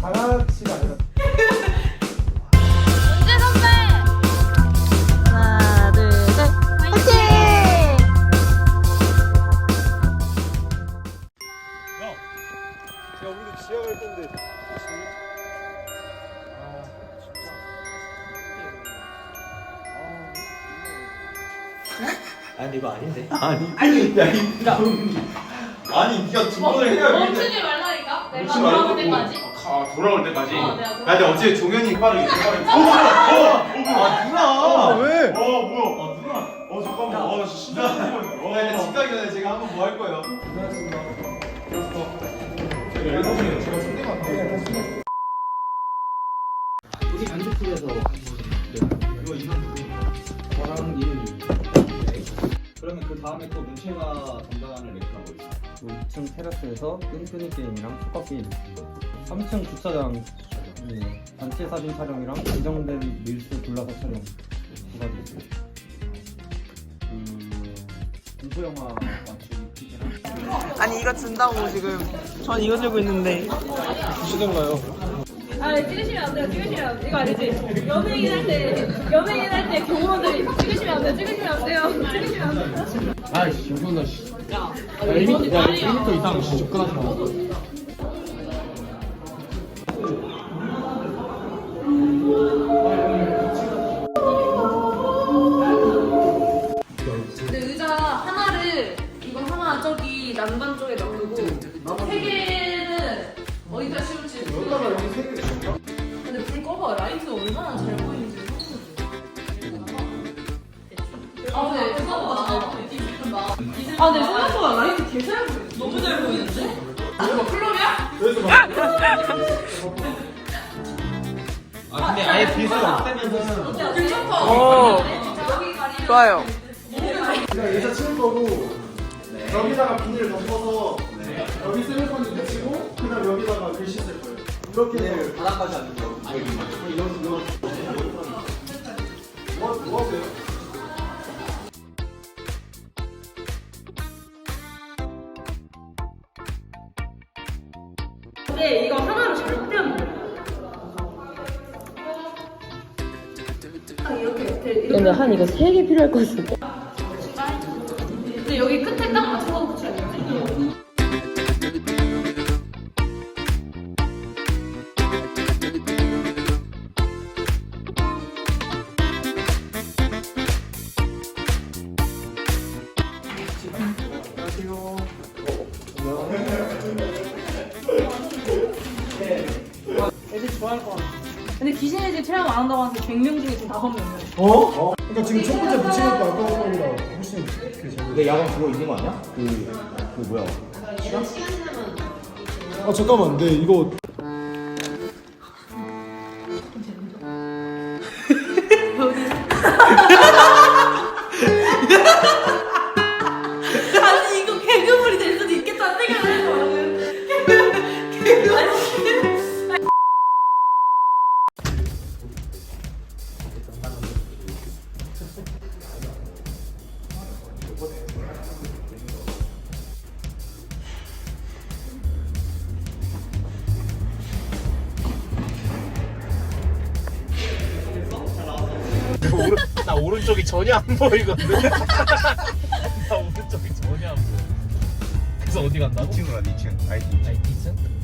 다 같이가 아니라 은재 선배! 하나, 둘, 셋. 화이팅! 야 우리도 지하 갈 건데 아니 이거 아닌데. 아니 아니 야 이- 아니 네가 증거를 해야 돼. 멈추지 말라니까? 내가 멈추지 돌아올. 때까지? 아, 돌아올 때까지. 어, 내가 야 근데 어째 종현이 빠르게 빠르게. 어 뭐야? 어 누나. 아 왜? 어 뭐야? 아 누나. 어 잠깐만. 어 나 진짜. 어 야, 집 가기 전에 제가 한번 뭐 할 거예요? 우리 반대쪽에서 이거 이런 저랑 이름이 그러면 그 다음에 또 문채가 담당하는 레크가 뭐 있어? 2층 테라스에서 끈끈이 게임이랑 축구 게임. 3층 주차장 네, 단체 사진 촬영이랑 지정된 릴스 둘러서 촬영. 두 가지. 있어요. 그 공포 영화 맞추기 퀴즈랑 아니 이거 준다고 지금. 전 이거 들고 있는데. 주시던가요? 아, 네, 찍으시면 안 돼요. 찍으시면 안 돼요. 이거 알지? 연예인 할 때, 연예인 할 때 경호원들이 찍으시면 안 돼요. 찍으시면 안 돼요. 찍으시면 안 돼요. 아이씨 영선아 씨 야, 1m, 야 1m 이상 씨 접근하지 마 근데 의자 하나를 이거 하나 저기 난간 쪽에 놔두고 세 개는 어디다 씌울지 여기다가 여기 세 개. 근데 불 꺼봐. 라이트 얼마나 잘 보이는지 아 근데 생각보다. 아 근데 생각보다 라이트 개잘 보여. 너무 잘 보이는데? 이거 클럽이야? 여기서 막 아 근데 아예 빌수가 없다면은 괜찮다 오. 여기 가리면 좋아요. 그냥 의자 치울 거고 여기다가 비닐 덮어서 여기 셀로판을 붙이고 그다음 여기다가 글씨 쓸 거예요. 이렇게 해서 바닥까지 안 되죠. 아니 뭐, 뭐 하세요? 근데 이거 하나로 절대 안 돼. 아, 이렇게 이렇게 이렇게 근데 한 이거 세 개 필요할 것 같은데. 근데 여기 끝 근데 귀신의 집 체험 안 한다고 하는데 100명 중에 지금 5명이야. 어? 그러니까 지금 첫 번째 붙인 것도 아까 거보다 훨씬 그 잘. 근데 야간 그거 있는 거 아니야? 그, 그 뭐야? 아 잠깐만, 네 이거 나 오른쪽이 전혀 안 보이거든. 나 오른쪽이 전혀 안 보여. 그래서 어디 간다고? 2층으로 2층. IT. IT층? 이렇게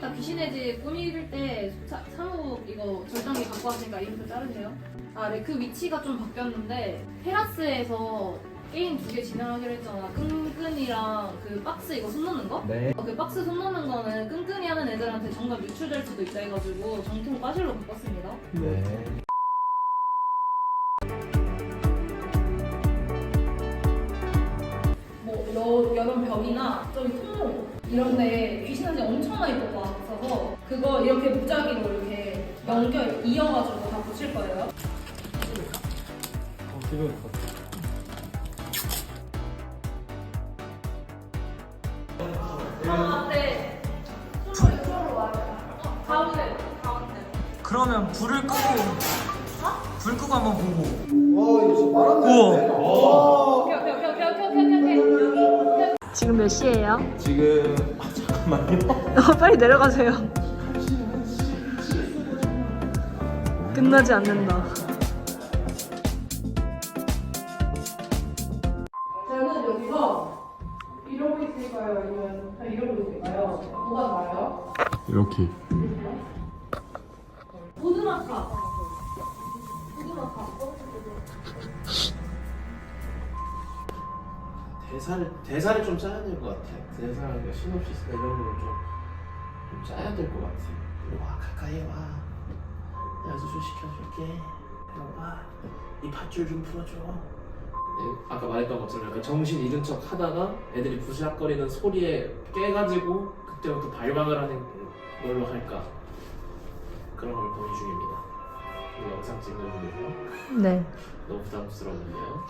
좀 이따 귀신의 집 꾸밀 때 사, 사무 이거 절단기 갖고 왔으니까 이름표 자르세요. 아, 네, 그 위치가 좀 바뀌었는데 테라스에서 게임 두 개 진행하기로 했잖아. 끈끈이랑 그 박스 이거 손 넣는 거? 네 어, 그 박스 손 넣는 거는 끈끈이 하는 애들한테 정답 유출될 수도 있다 해가지고 정통 빠질로 바꿨습니다. 네. 뭐 여, 여름 벽이나 저기 통로 이런데 귀신한테 엄청 많이 뽑아서 그거 이렇게 무작위로 이렇게 연결 이어가지고 다 붙일 거예요. 어, 이거 아, 네. 손으로 이쪽으로 와요. 가운데 그러면 불을 끄고 불 끄고 한번 보고 와 이거 진짜 말안 우와 오케이 오케이 오케이 오케이 오케이 오케이 오케이. 지금 몇 시예요? 지금 아, 잠깐만요. 어, 빨리 내려가세요. 끝나지 않는다. 대사를 대사를 좀 짜야 될 것 같아. 대사랑 그러니까 시놉시스나 이런 거를 좀, 좀 짜야 될 것 같아. 그리고 와 가까이 와. 연수 좀 시켜줄게. 와. 이 밧줄 좀 풀어줘. 네, 아까 말했던 것처럼 약간 정신 잃은 척 하다가 애들이 부시락거리는 소리에 깨가지고 그때부터 발광을 하는 걸로 할까 그런 걸 고민 중입니다. 이 영상 찍는 중이고요. 네. 너무 부담스러운데요.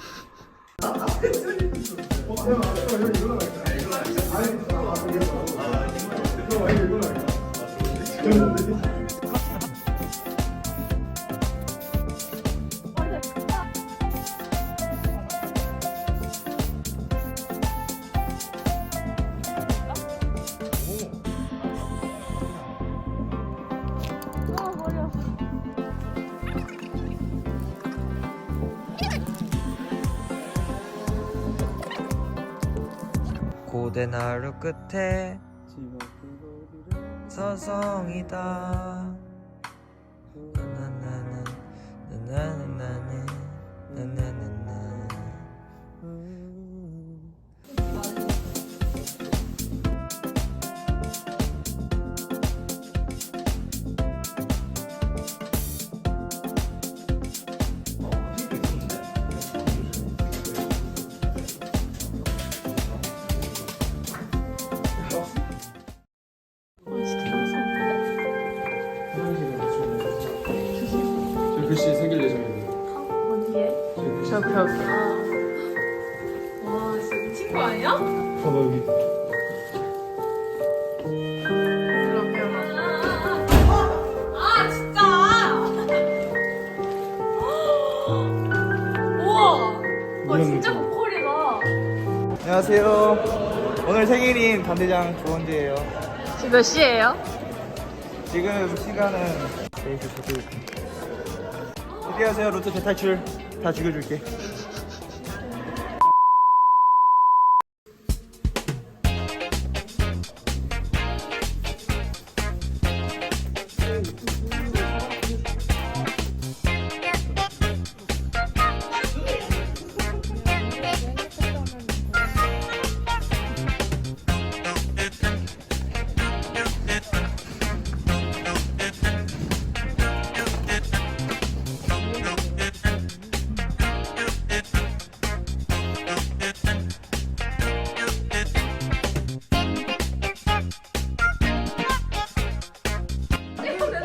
고된 하루 끝에 서성이다 글씨 새길 예정입니다. 어디에? 저 벽. 와, 진짜 미친 거 아니야? 봐봐 여기. 아, 진짜! 우와! 와, 진짜 보컬이다. 안녕하세요. 오늘 생일인 반대장 조원재예요. 지금 몇 시예요? 지금 시간은 4시 9분. 어떻게 하세요? 로또 대탈출 다 죽여줄게.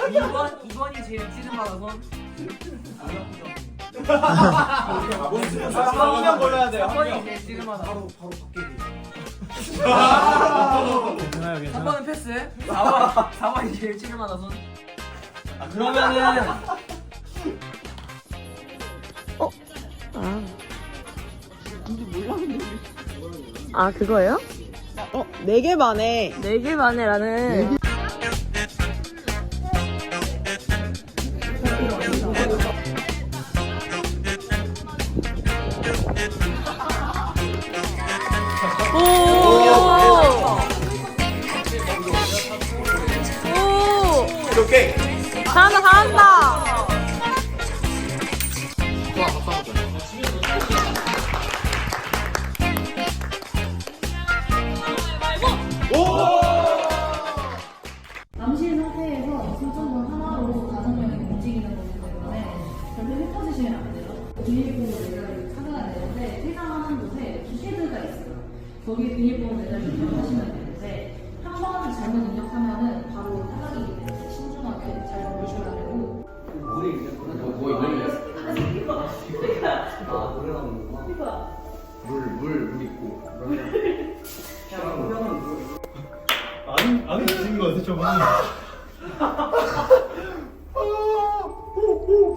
이번 이번이 제일 찌른 마라손. 한명 골라야 돼요. 한 이번이 명. 제일 찌른 마라손. 괜찮아요, 괜찮아요. 3번은 패스. 4번 4번이 제일 찌른 마라손. 아, 그러면은 아 그거예요? 어, 4개 반에 네개 만에라는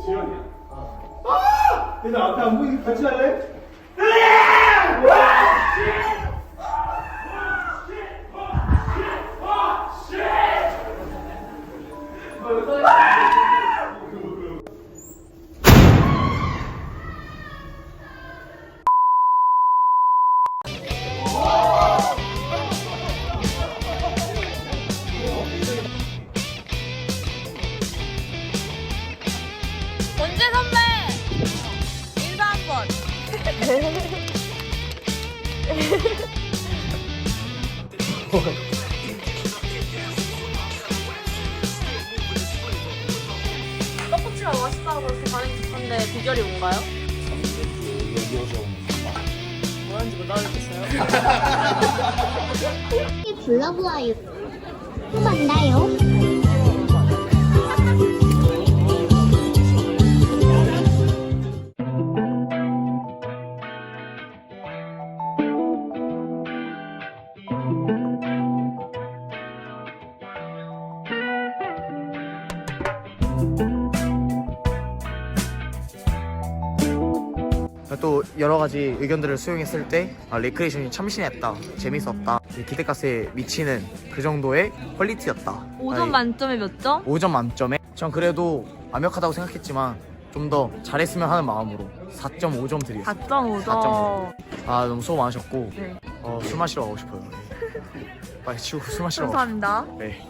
지연이야. 내가 앞에 안 보이게 같이 할래? 떡꼬치가 맛있다고 그렇게 반응이 좋던데 비결이 뭔가요? 뭐라는지 못 알아듣겠어요 불러보아요. 또 만나요. 여러 가지 의견들을 수용했을 때 아, 레크레이션이 참신했다, 재밌었다, 기대가스에 미치는 그 정도의 퀄리티였다. 5점 아니, 만점에 몇 점? 5점 만점에 전 그래도 완벽하다고 생각했지만 좀 더 잘했으면 하는 마음으로 4.5점 드리겠습니다. 4.5점 4.5. 아 너무 수고 많으셨고 네. 어, 술 마시러 가고 싶어요. 네. 빨리 치우고 술 마시러 가고. 감사합니다 네.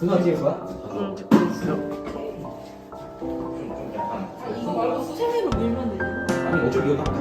누나 찍을 거야? 이거 말고 수세미로 밀면 되잖아. 아니 어차피 이거 다